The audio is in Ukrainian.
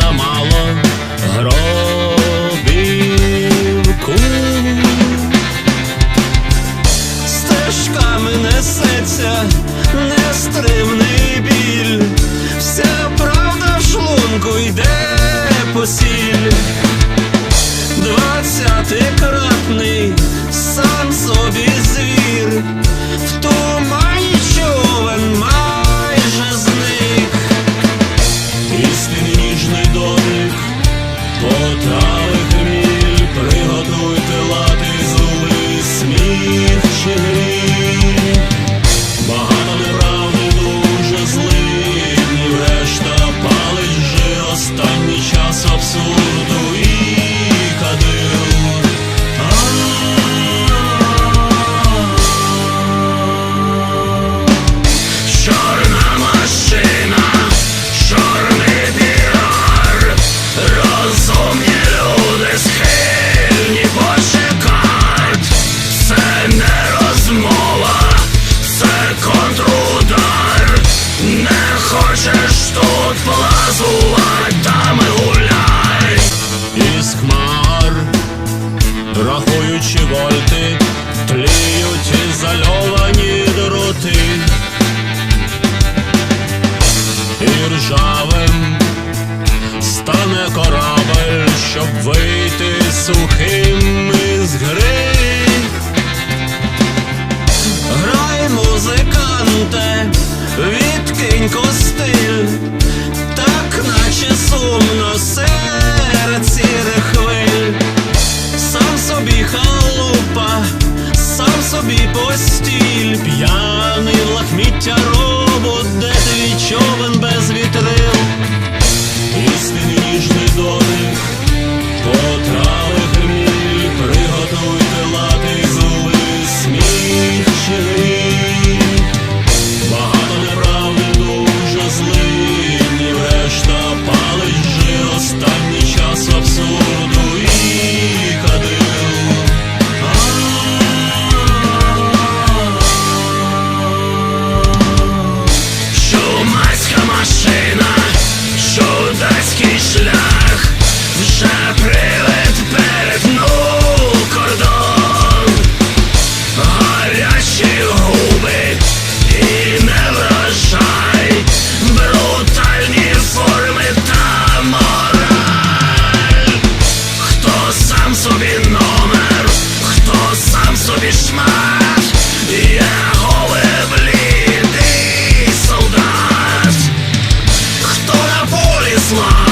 замало гробівку, стежками несеться нестримний біль, вся правда в шлунку йде по сіль, двадцятикратний сам собі. só pessoas. рахуючи вольти, тліють зальовані дроти і ржавим стане корабель, щоб вийти сухим із гри. Грай, музиканте, відкинь костиль, так наче сум. постіль, п'яний лахміття рот. тобі шмат, я голеблідий солдат, хто на полі зла.